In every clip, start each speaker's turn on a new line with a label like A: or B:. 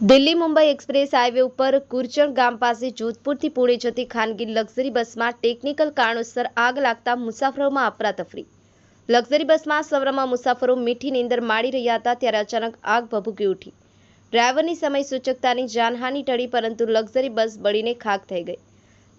A: Delhi Mumbai express highway ઉપર કુરચણ ગામ પાસે જોધપુરથી પુણે જતી ખાનગી લક્ઝરી બસમાં ટેકનિકલ કારણોસર આગ લાગતા મુસાફરોમાં અફરાતફરી. લક્ઝરી બસમાં સવારમાં મુસાફરો મીઠી નીંદર માણી રહ્યા હતા ત્યારે અચાનક આગ ભભૂકી ઉઠી. ડ્રાઈવરની સમય સૂચકતાની જાનહાની ટળી પરંતુ લક્ઝરી બસ બળીને ખાક થઈ ગઈ.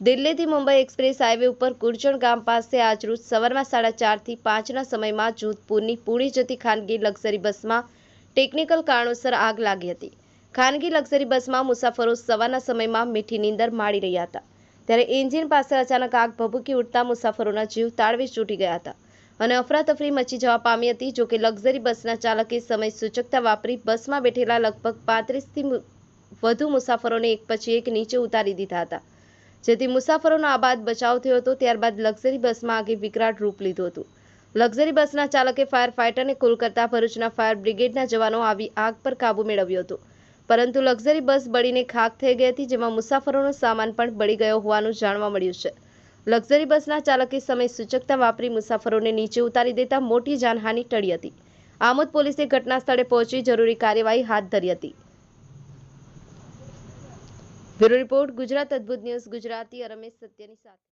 A: દિલ્હીથી મુંબઈ એક્સપ્રેસ હાઈવે ઉપર કુરચણ ગામ પાસે આજરોજ સવારમાં સાડા ચારથી પાંચના સમયમાં જોધપુરની પુણે જતી ખાનગી લક્ઝરી બસમાં ટેકનિકલ કારણોસર આગ લાગી હતી. ખાનગી લક્ઝરી બસમાં મુસાફરો સવારના સમયમાં મીઠી નીંદર માણી રહ્યા હતા. ત્યારે એન્જિન પાસે અચાનક આગ ભભૂકી ઉઠતા મુસાફરોના જીવ તાળવે છૂટી ગયા હતા અને અફરાતફરી મચી જવા પામી હતી જોકે લક્ઝરી બસના ચાલકે સમય સૂચકતા વાપરી બસમાં બેઠેલા લગભગ પાંત્રીસથી વધુ મુસાફરોને એક પછી એક નીચે ઉતારી દીધા હતા. જેથી મુસાફરોનો આબાદ બચાવ થયો હતો, ત્યારબાદ લક્ઝરી બસમાં આગે વિકરાળ રૂપ લીધું હતું. લક્ઝરી બસના ચાલકે ફાયર ફાઇટરને કોલ કરતા ભરૂચના ફાયર બ્રિગેડના જવાનો આવી આગ પર કાબુ મેળવ્યો હતો. પરંતુ લક્ઝરી બસ બળીને ખાક થઈ ગઈ હતી, જેમાં મુસાફરોનો સામાન પણ બળી ગયો હોવાનું જાણવા મળ્યું છે. લક્ઝરી બસના ચાલકે સમય સૂચકતા વાપરી મુસાફરોને નીચે ઉતારી દેતા મોટી જાનહાનિ ટળી હતી. આમોદ પોલીસે ઘટના સ્થળે પહોંચી જરૂરી કાર્યવાહી હાથ ધરી હતી. બ્યુરો રિપોર્ટ, ગુજરાત અદ્ભુત ન્યૂઝ, ગુજરાતી રમેશ સત્યની સાથે.